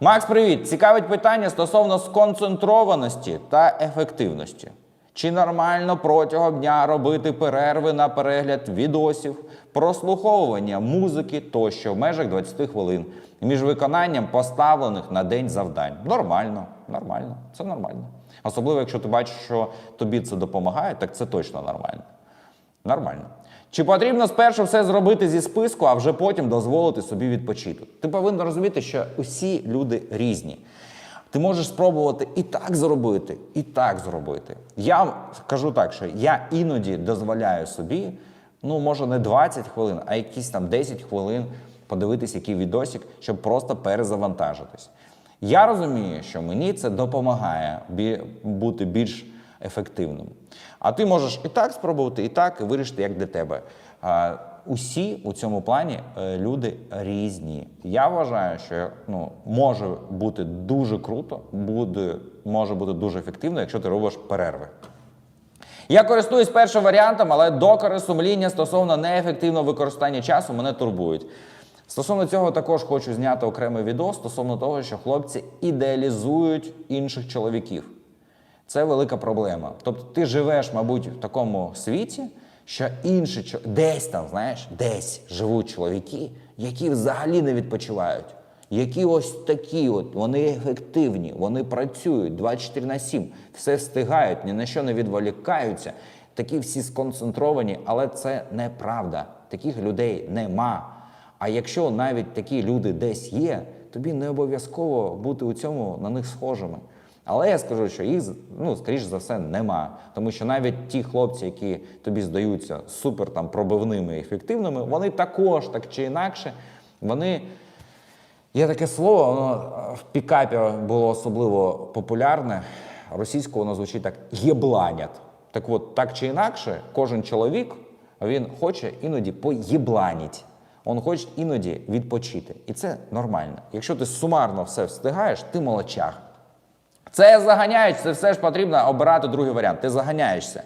Макс, привіт! Цікавить питання стосовно сконцентрованості та ефективності. Чи нормально протягом дня робити перерви на перегляд відосів, прослуховування музики тощо в межах 20 хвилин між виконанням поставлених на день завдань? Нормально, нормально, це нормально. Особливо, якщо ти бачиш, що тобі це допомагає, так це точно нормально. Нормально. Чи потрібно спершу все зробити зі списку, а вже потім дозволити собі відпочити? Ти повинен розуміти, що усі люди різні. Ти можеш спробувати і так зробити, і так зробити. Я кажу так, що я іноді дозволяю собі, ну може не 20 хвилин, а якісь там 10 хвилин подивитись, який відосик, щоб просто перезавантажитись. Я розумію, що мені це допомагає бі- бути більш ефективним. А ти можеш і так спробувати, і так і вирішити, як для тебе. Усі у цьому плані е, люди різні. Я вважаю, що ну, може бути дуже круто, буде, може бути дуже ефективно, якщо ти робиш перерви. Я користуюсь першим варіантом, але докори сумління стосовно неефективного використання часу мене турбують. Стосовно цього також хочу зняти окремий відео стосовно того, що хлопці ідеалізують інших чоловіків. Це велика проблема. Тобто ти живеш, мабуть, в такому світі, що інші десь там, знаєш, десь живуть чоловіки, які взагалі не відпочивають. Які ось такі, от, вони ефективні, вони працюють 24 на 7, все встигають, ні на що не відволікаються. Такі всі сконцентровані, але це неправда. Таких людей нема. А якщо навіть такі люди десь є, тобі не обов'язково бути у цьому на них схожими. Але я скажу, що їх ну, скоріш за все нема. Тому що навіть ті хлопці, які тобі здаються супер там пробивними і ефективними, вони також так чи інакше, вони. Є таке слово, воно в пікапі було особливо популярне. Російською воно звучить так єбланять. Так от, так чи інакше, кожен чоловік він хоче іноді поєбланіть. Він хоче іноді відпочити. І це нормально. Якщо ти сумарно все встигаєш, ти молодчаг. Це заганяють, це все ж потрібно обирати другий варіант. Ти заганяєшся.